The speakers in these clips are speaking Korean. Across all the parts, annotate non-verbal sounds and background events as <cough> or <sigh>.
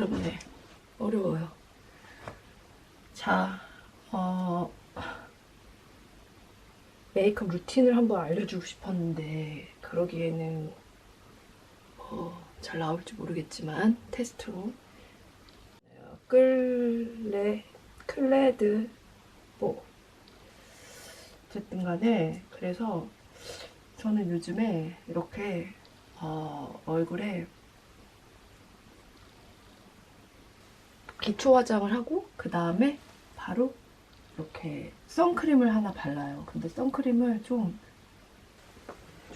어렵네. 어려워요. 자, 어, 메이크업 루틴을 한번 알려주고 싶었는데, 그러기에는 뭐, 잘 나올지 모르겠지만, 테스트로. 어, 끌레, 클레드, 뭐. 어쨌든 간에, 그래서 저는 요즘에 이렇게, 어, 얼굴에 기초 화장을 하고 그 다음에 바로 이렇게 선크림을 하나 발라요. 근데 선크림을 좀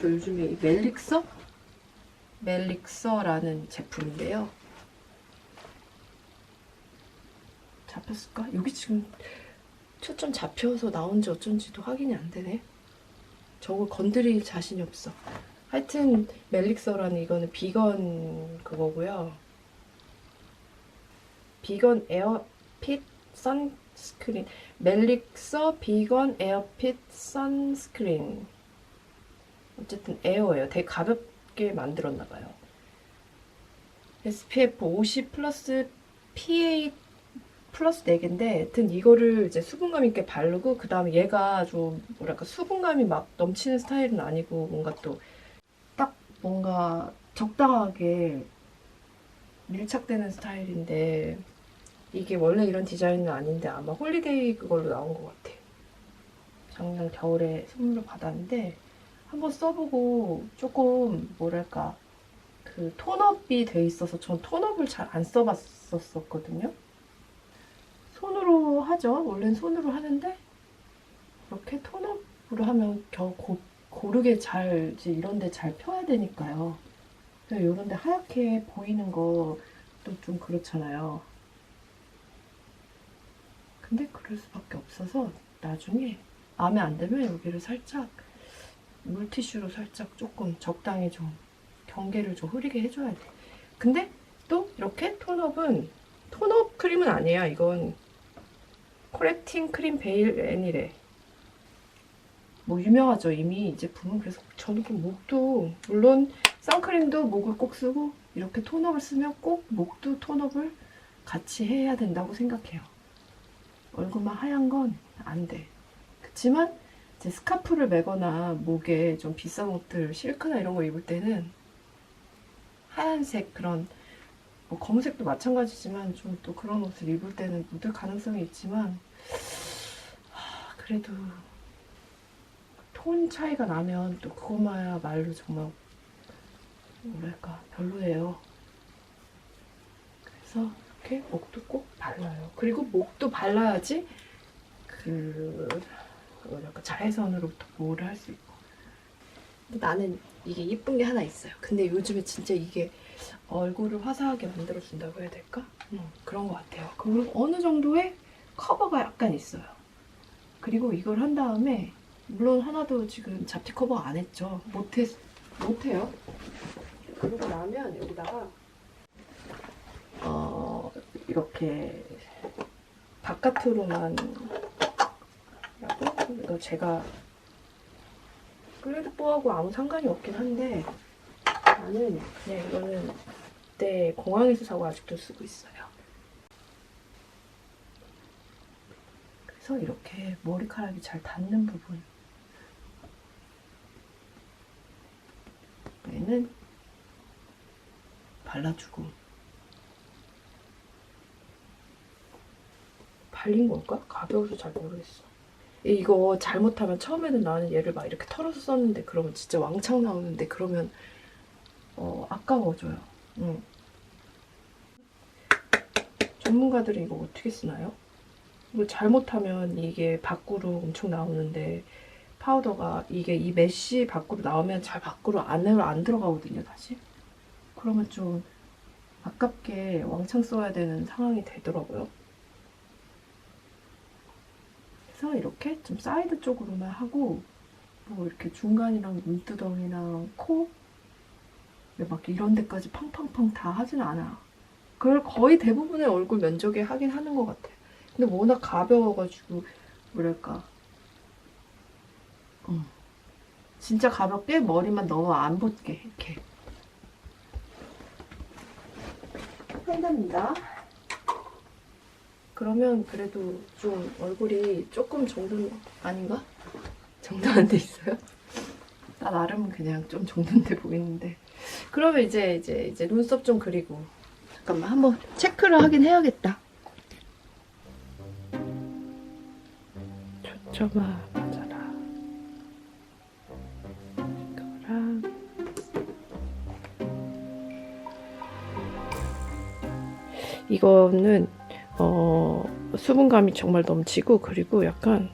저 요즘에 이 멜릭서 멜릭서라는 제품인데요. 잡혔을까? 여기 지금 초점 잡혀서 나온지 어쩐지도 확인이 안 되네. 저거 건드릴 자신이 없어. 하여튼 멜릭서라는 이거는 비건 그거고요. 비건 에어핏 선스크린 멜릭서 비건 에어핏 선스크린 어쨌든 에어예요. 되게 가볍게 만들었나 봐요. SPF 50 플러스 PA 플러스 4개인데 하여튼 이거를 이제 수분감 있게 바르고 그 다음에 얘가 좀 뭐랄까 수분감이 막 넘치는 스타일은 아니고 뭔가 또 딱 뭔가 적당하게 밀착되는 스타일인데 이게 원래 이런 디자인은 아닌데 아마 홀리데이 그걸로 나온 것 같아. 작년 겨울에 선물로 받았는데 한번 써보고 조금 뭐랄까 그 톤업이 돼 있어서 전 톤업을 잘 안 써봤었거든요. 손으로 하죠. 원래는 손으로 하는데 이렇게 톤업으로 하면 겨우 고, 고르게 잘 이제 이런데 잘 펴야 되니까요. 이런데 하얗게 보이는 것도 좀 그렇잖아요. 근데 그럴 수밖에 없어서 나중에 마음에 안 들면 여기를 살짝 물티슈로 살짝 조금 적당히 좀 경계를 좀 흐리게 해줘야 돼. 근데 또 이렇게 톤업은 톤업 크림은 아니야. 이건 코렉팅 크림 베일 애니래. 뭐 유명하죠 이미 이 제품은 그래서 저는 그 목도 물론 선크림도 목을 꼭 쓰고 이렇게 톤업을 쓰면 꼭 목도 톤업을 같이 해야 된다고 생각해요. 얼굴만 하얀 건 안 돼. 그렇지만 이제 스카프를 매거나 목에 좀 비싼 옷들 실크나 이런 거 입을 때는 하얀색 그런 뭐 검은색도 마찬가지지만 좀 또 그런 옷을 입을 때는 묻을 가능성이 있지만 하, 그래도 톤 차이가 나면 또 그것만야 말로 정말 뭐랄까 별로예요. 그래서 이렇게 목도 꼭 발라요. 그리고 목도 발라야지 그 뭐랄까 자외선으로부터 보호를 할 수 있고. 나는 이게 예쁜 게 하나 있어요. 근데 요즘에 진짜 이게 얼굴을 화사하게 만들어준다고 해야 될까? 음, 그런 것 같아요. 그리고 어느 정도의 커버가 약간 있어요. 그리고 이걸 한 다음에 물론 하나도 지금 잡티 커버 안 했죠. 못해 못해요. 그러고 나면 여기다가 어 이렇게 바깥으로만 하고? 이거 제가 클레드뽀하고 아무 상관이 없긴 한데 나는 그냥 이거는 그때 공항에서 사고 아직도 쓰고 있어요. 그래서 이렇게 머리카락이 잘 닿는 부분. 얘는 발라주고 발린 걸까? 가벼워서 잘 모르겠어. 이거 잘못하면 처음에는 나는 얘를 막 이렇게 털어서 썼는데 그러면 진짜 왕창 나오는데 그러면 어, 아까워져요. 응. 전문가들은 이거 어떻게 쓰나요? 이거 잘못하면 이게 밖으로 엄청 나오는데 파우더가 이게 이 메쉬 밖으로 나오면 잘 밖으로 안으로 안 들어가거든요, 다시. 그러면 좀 아깝게 왕창 써야 되는 상황이 되더라고요. 그래서 이렇게 좀 사이드 쪽으로만 하고 뭐 이렇게 중간이랑 눈두덩이랑 코, 막 이런 데까지 팡팡팡 다 하진 않아. 그걸 거의 대부분의 얼굴 면적에 하긴 하는 것 같아. 근데 워낙 가벼워가지고 뭐랄까 음. 진짜 가볍게 머리만 너무 안 붙게 이렇게 한답니다. 그러면 그래도 좀 얼굴이 조금 정돈 아닌가? 정돈 안 돼 있어요? 나 나름은 그냥 좀 정돈돼 보이는데. 그러면 이제 이제 이제 눈썹 좀 그리고 잠깐만 한번 체크를 하긴 해야겠다. 초점아 맞아라. 이거랑 이거는 어, 수분감이 정말 넘치고 그리고 약간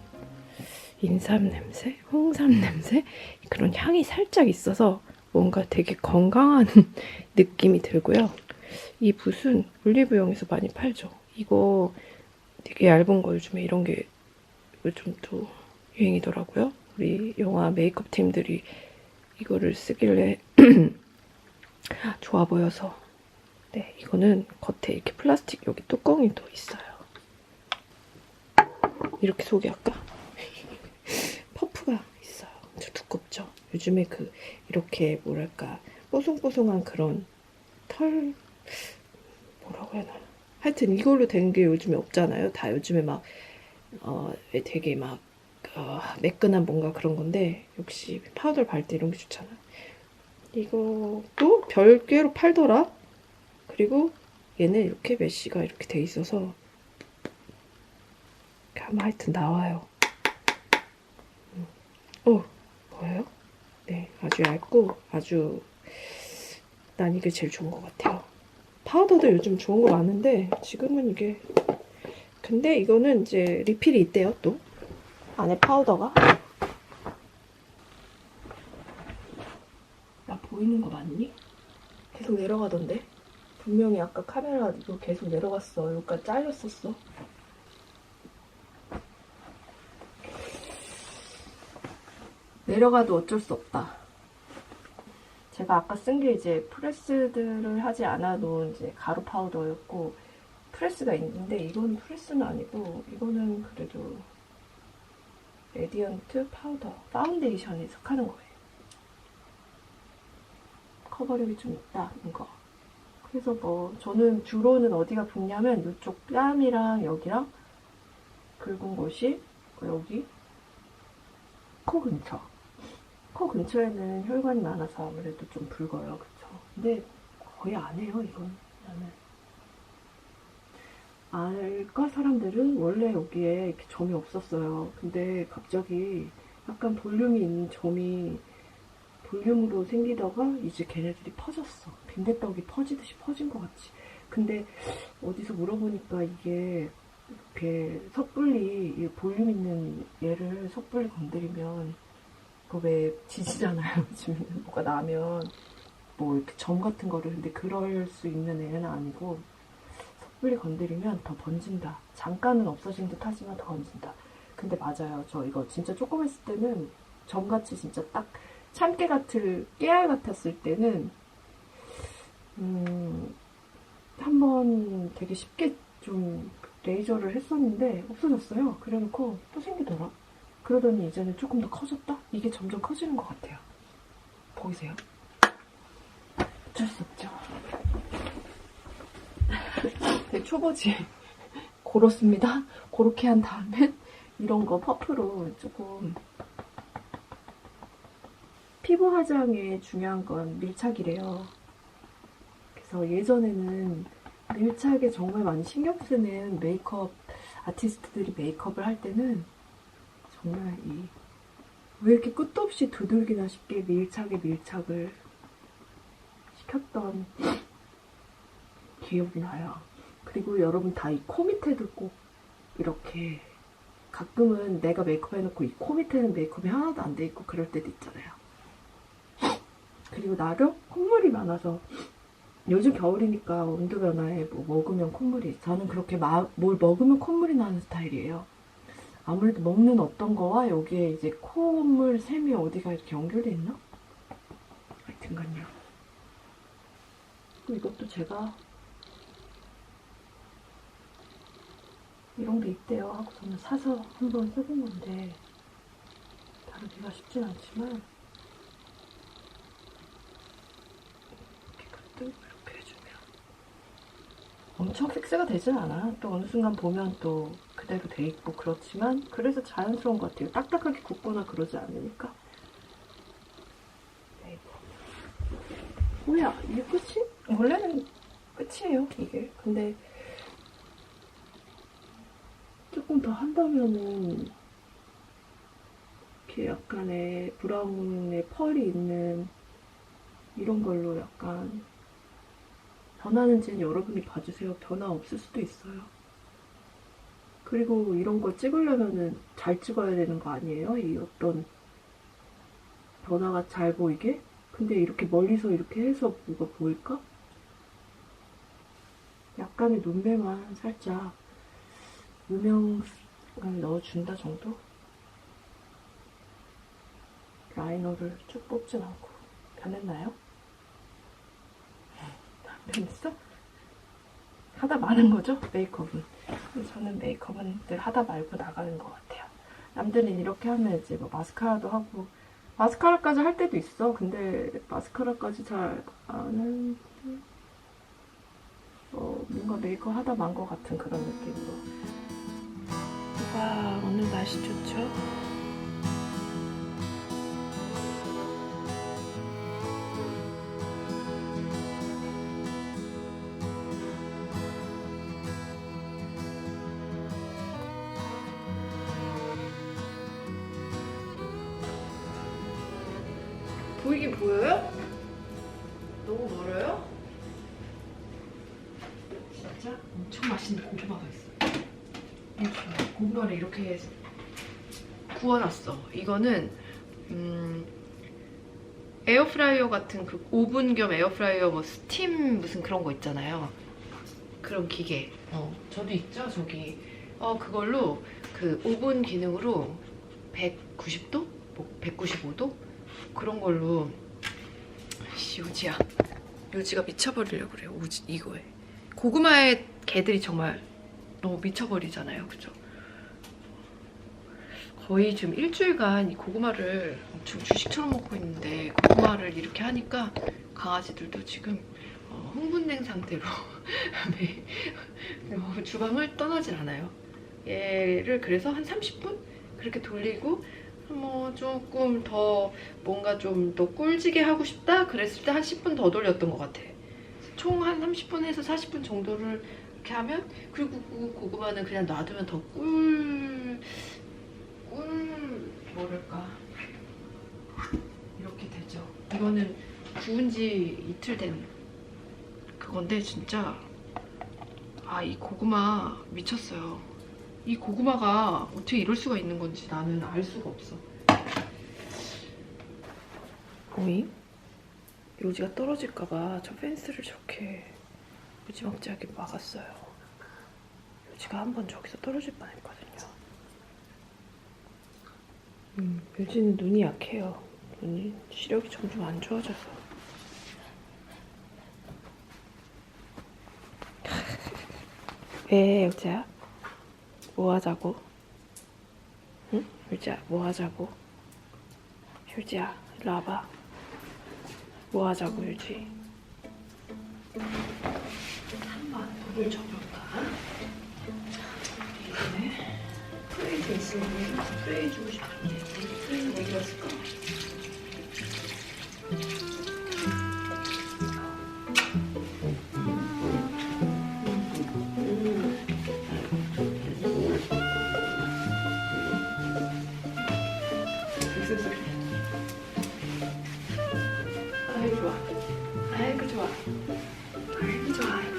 인삼 냄새, 홍삼 냄새 그런 향이 살짝 있어서 뭔가 되게 건강한 <laughs> 느낌이 들고요. 이 붓은 올리브영에서 많이 팔죠. 이거 되게 얇은 거 요즘에 이런 게 요즘 또 유행이더라고요. 우리 영화 메이크업 팀들이 이거를 쓰길래 <clears throat> 좋아 보여서 네, 이거는 겉에 이렇게 플라스틱 여기 뚜껑이 또 있어요. 이렇게 속이 아까 <laughs> 퍼프가 있어요. 엄청 두껍죠? 요즘에 그 이렇게 뭐랄까 뽀송뽀송한 그런 털 뭐라고 해야 하나 하여튼 이걸로 된 게 요즘에 없잖아요. 다 요즘에 막 어, 되게 막 어, 매끈한 뭔가 그런 건데 역시 파우더를 바를 때 이런 게 좋잖아. 이것도 별개로 팔더라. 그리고 얘는 이렇게 메쉬가 이렇게 돼 있어서 아마 하여튼 나와요. 음. 어, 뭐예요? 네, 아주 얇고 아주 난 이게 제일 좋은 것 같아요. 파우더도 요즘 좋은 거 많은데 지금은 이게 근데 이거는 이제 리필이 있대요 또 안에 파우더가 나 보이는 거 맞니? 계속 내려가던데 분명히 아까 카메라 이거 계속 내려갔어 여기까지 잘렸었어 내려가도 어쩔 수 없다 제가 아까 쓴 게 이제 프레스들을 하지 않아도 이제 가루 파우더였고 프레스가 있는데 이건 프레스는 아니고 이거는 그래도 레디언트 파우더 파운데이션에 속하는 거예요. 커버력이 좀 있다 이거. 그래서 뭐 저는 주로는 어디가 붓냐면 이쪽 뺨이랑 여기랑 붉은 곳이 여기 코 근처. 코 근처에는 혈관이 많아서 아무래도 좀 붉어요. 그쵸? 근데 거의 안 해요, 이건. 나는. 알과 사람들은 원래 여기에 이렇게 점이 없었어요. 근데 갑자기 약간 볼륨이 있는 점이 볼륨으로 생기다가 이제 걔네들이 퍼졌어. 빈대떡이 퍼지듯이 퍼진 것 같지. 근데 어디서 물어보니까 이게 이렇게 섣불리 볼륨 있는 얘를 섣불리 건드리면 그왜 지지잖아요. <laughs> 요즘에 뭐가 나면 뭐 이렇게 점 같은 거를 근데 그럴 수 있는 애는 아니고 섣불리 건드리면 더 번진다. 잠깐은 없어진 듯 하지만 더 번진다. 근데 맞아요. 저 이거 진짜 조금 했을 때는 점같이 진짜 딱 참깨 같을 깨알 같았을 때는 음, 한번 되게 쉽게 좀 레이저를 했었는데 없어졌어요. 그래놓고 또 생기더라. 그러더니 이제는 조금 더 커졌다? 이게 점점 커지는 것 같아요. 보이세요? 어쩔 수 없죠. 되게 <laughs> 초보지. 고렇습니다. 그렇게 한 다음에 이런 거 퍼프로 조금 피부 화장에 중요한 건 밀착이래요. 그래서 예전에는 밀착에 정말 많이 신경 쓰는 메이크업 아티스트들이 메이크업을 할 때는 정말 이 왜 이렇게 끝도 없이 두들기나 싶게 밀착에 밀착을 시켰던 기억이 나요. 그리고 여러분 다 이 코 밑에도 꼭 이렇게 가끔은 내가 메이크업 해놓고 이 코 밑에는 메이크업이 하나도 안 돼 있고 그럴 때도 있잖아요. 그리고 나도 콧물이 많아서 요즘 겨울이니까 온도 변화에 뭐 먹으면 콧물이 저는 그렇게 마, 뭘 먹으면 콧물이 나는 스타일이에요. 아무래도 먹는 어떤 거와 여기에 이제 콧물 샘이 어디가 이렇게 연결돼 있나? 하여튼간요. 이것도 제가 이런 게 있대요 하고 저는 사서 한번 써본 건데 다루기가 쉽진 않지만 가끔 이렇게 해주면 엄청 섹스가 되진 않아. 또 어느 순간 보면 또 그대로 돼 있고 그렇지만 그래서 자연스러운 것 같아요. 딱딱하게 굽거나 그러지 않으니까. 네. 뭐야 이게 끝이? 원래는 끝이에요 이게. 근데 조금 더 한다면은 이렇게 약간의 브라운의 펄이 있는 이런 걸로 약간 변하는지는 여러분이 봐주세요. 변화 없을 수도 있어요. 그리고 이런 거 찍으려면은 잘 찍어야 되는 거 아니에요? 이 어떤 변화가 잘 보이게? 근데 이렇게 멀리서 이렇게 해서 뭐가 보일까? 약간의 눈매만 살짝 음영을 넣어준다 정도? 라이너를 쭉 뽑진 않고 변했나요? 안 변했어? 하다 마는 거죠? 메이크업은 저는 메이크업은 늘 하다 말고 나가는 것 같아요 남들은 이렇게 하면 이제 뭐 마스카라도 하고 마스카라까지 할 때도 있어 근데 마스카라까지 잘 안 하는 어, 뭔가 메이크업 하다 만 것 같은 그런 느낌으로 와 오늘 날씨 좋죠? 보이긴 보여요? 너무 멀어요? 진짜 엄청 맛있는 고구마가. 이렇게 고구마를 이렇게 구워놨어. 이거는 음, 에어프라이어 같은 그 오븐 겸 에어프라이어 뭐 스팀 무슨 그런 거 있잖아요. 그런 기계. 어, 저도 있죠 저기. 어 그걸로 그 오븐 기능으로 190도, 뭐 195도 그런 걸로 씨 요지야. 요지가 미쳐버리려고 그래요. 오지 이거에. 고구마의 개들이 정말 너무 미쳐버리잖아요. 그죠? 거의 지금 일주일간 이 고구마를 엄청 주식처럼 먹고 있는데 고구마를 이렇게 하니까 강아지들도 지금 어, 흥분된 상태로 <laughs> 네. 어, 주방을 떠나질 않아요. 얘를 그래서 한 30분 그렇게 돌리고 뭐 조금 더 뭔가 좀 더 꿀지게 하고 싶다 그랬을 때 한 10분 더 돌렸던 것 같아. 총 한 30분에서 40분 정도를 이렇게 하면 그리고 그 고구마는 그냥 놔두면 더 꿀, 꿀 뭐랄까 이렇게 되죠. 이거는 구운 지 이틀 된 그건데 진짜 아 이 고구마 미쳤어요. 이 고구마가 어떻게 이럴 수가 있는 건지 나는 알 수가 없어. 오이? 요지가 떨어질까봐 저 펜스를 저렇게 무지막지하게 막았어요. 요지가 한 번 저기서 떨어질 뻔했거든요. 음, 요지는 눈이 약해요. 눈이 시력이 점점 안 좋아져서. <laughs> 왜 요지야? 뭐 하자고? 응? 요지야 뭐 하자고? 효지야 일로 와봐. 뭐 하자고 유지? 한번 줘볼까? 이번에 프레이도 있으면 프레이 주고 싶은데 프레이는 어디 갔을까? time.